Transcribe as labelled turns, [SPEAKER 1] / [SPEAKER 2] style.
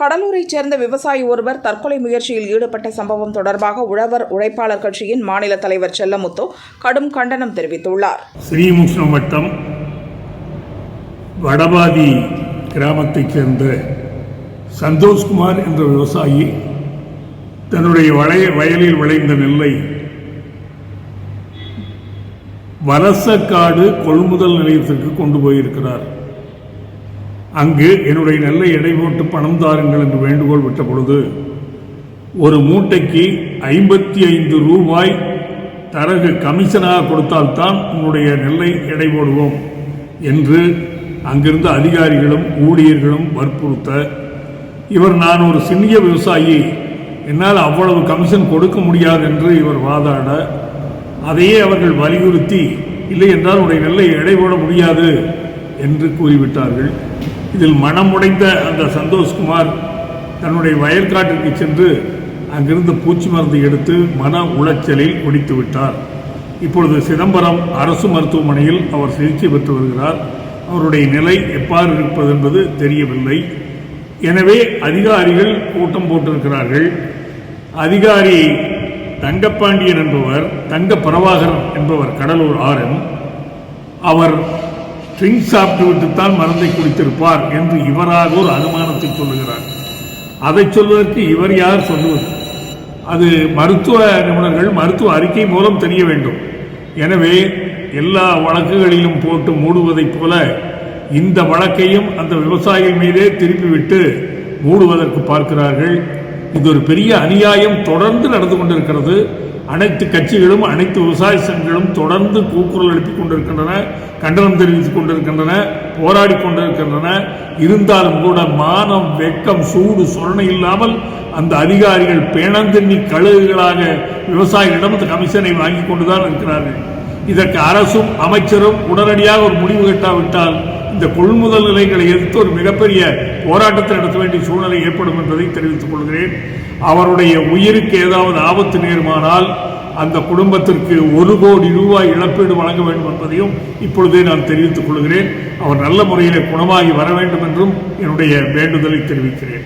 [SPEAKER 1] கடலூரைச் சேர்ந்த விவசாயி ஒருவர் தற்கொலை முயற்சியில் ஈடுபட்ட சம்பவம் தொடர்பாக உழவர் உழைப்பாளர் கட்சியின் மாநில தலைவர் செல்லமுத்து கடும் கண்டனம் தெரிவித்துள்ளார்.
[SPEAKER 2] ஸ்ரீமுஷ்ணம் வட்டம் வடபாதி கிராமத்தைச் சேர்ந்த சந்தோஷ்குமார் என்ற விவசாயி தன்னுடைய வளைய வயலில் விளைந்த நெல்லை வலசக்காடு கொள்முதல் நிலையத்திற்கு கொண்டு போயிருக்கிறார். அங்கு என்னுடைய நெல்லை எடை போட்டு பணம் தாருங்கள் என்று வேண்டுகோள் விட்ட பொழுது ஒரு மூட்டைக்கு ஐம்பத்தி ஐந்து ரூபாய் தரகு கமிஷனாக கொடுத்தால்தான் உன்னுடைய நெல்லை எடை போடுவோம் என்று அங்கிருந்த அதிகாரிகளும் ஊழியர்களும் வற்புறுத்த இவர் நான் ஒரு சிறிய விவசாயி என்னால் அவ்வளவு கமிஷன் கொடுக்க முடியாது என்று இவர் வாதாட அதையே அவர்கள் வலியுறுத்தி இல்லை என்றால் உடைய நெல்லை எடை போட முடியாது என்று கூறிவிட்டார்கள். இதில் மனமுடைந்த அந்த சந்தோஷ்குமார் தன்னுடைய வயல்காட்டிற்கு சென்று அங்கிருந்து பூச்சி மருந்து எடுத்து மன உளைச்சலில் குடித்து விட்டார். இப்பொழுது சிதம்பரம் அரசு மருத்துவமனையில் அவர் சிகிச்சை பெற்று வருகிறார். அவருடைய நிலை எவ்வாறு இருப்பது என்பது தெரியவில்லை. எனவே அதிகாரிகள் கூட்டம் போட்டிருக்கிறார்கள். அதிகாரி தங்கப்பாண்டியன் என்பவர் தங்க பிரபாகரன் என்பவர் கடலூர் ஆரன் அவர் ட்ரிங்க் சாப்பிட்டு விட்டுத்தான் மருந்தை குடித்திருப்பார் என்று இவராக ஒரு அனுமானத்தை சொல்லுகிறார். அதை சொல்வதற்கு இவர் யார் சொல்லுவது அது மருத்துவ நிபுணர்கள் மருத்துவ அறிக்கை மூலம் தெரிய வேண்டும். எனவே எல்லா வழக்குகளிலும் போட்டு மூடுவதைப் போல இந்த வழக்கையும் அந்த விவசாயிகள் மீதே திருப்பிவிட்டு மூடுவதற்கு பார்க்கிறார்கள். இது ஒரு பெரிய அநியாயம் தொடர்ந்து நடந்து கொண்டிருக்கிறது. அனைத்து கட்சிகளும் அனைத்து விவசாய சங்கங்களும் தொடர்ந்து கூக்குரல் எழுப்பிக் கொண்டிருக்கின்றன கண்டனம் தெரிவித்துக் கொண்டிருக்கின்றன போராடி கொண்டிருக்கின்றன. இருந்தாலும் கூட மானம் வெக்கம் சூடு சொரணை இல்லாமல் அந்த அதிகாரிகள் பேணந்தண்ணி கழுகுகளாக விவசாயிகளிடம் அந்த கமிஷனை வாங்கி கொண்டுதான் இருக்கிறார்கள். இதற்கு அரசும் அமைச்சரும் உடனடியாக ஒரு முடிவு கட்டாவிட்டால் இந்த கொள்முதல் நிலையங்களை எதிர்த்து ஒரு மிகப்பெரிய போராட்டத்தை நடத்த வேண்டிய சூழ்நிலை ஏற்படும் என்பதை தெரிவித்துக் கொள்கிறேன். அவருடைய உயிருக்கு ஏதாவது ஆபத்து நேருமானால் அந்த குடும்பத்திற்கு ஒரு கோடி ரூபாய் இழப்பீடு வழங்க வேண்டும் என்பதையும் இப்பொழுதே நான் தெரிவித்துக் கொள்கிறேன். அவர் நல்ல முறையில் குணமாகி வர வேண்டும் என்றும் என்னுடைய வேண்டுதலை தெரிவிக்கிறேன்.